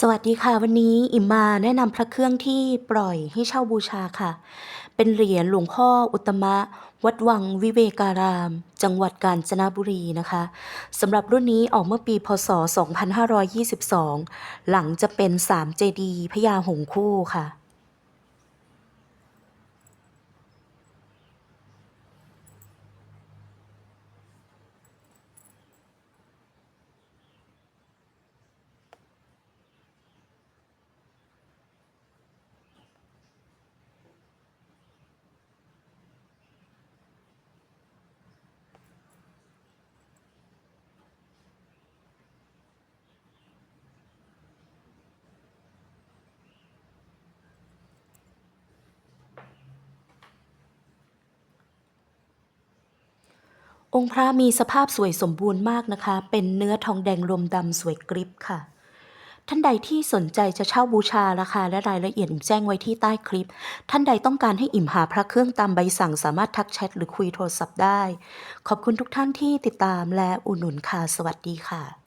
สวัสดีค่ะ วันนี้อิมมาแนะนำพระเครื่องที่ปล่อยให้เช่าบูชาค่ะ เป็นเหรียญหลวงพ่ออุตมะ วัดวังวิเวการาม จังหวัดกาญจนบุรีนะคะสำหรับรุ่นนี้ออกเมื่อปีพศ 2522 หลังจะเป็น 3 เจดีพญาหงคู่ค่ะ องค์พระมีสภาพสวยสมบูรณ์มากนะคะ เป็นเนื้อทองแดงรมดำสวยกริบค่ะ ท่านใดที่สนใจจะเช่าบูชาราคาและรายละเอียดอิ่มแจ้งไว้ที่ใต้คลิป ท่านใดต้องการให้อิ่มหาพระเครื่องตามใบสั่งสามารถทักแชทหรือคุยโทรศัพท์ได้ ขอบคุณทุกท่านที่ติดตามและอุดหนุนค่ะ สวัสดีค่ะ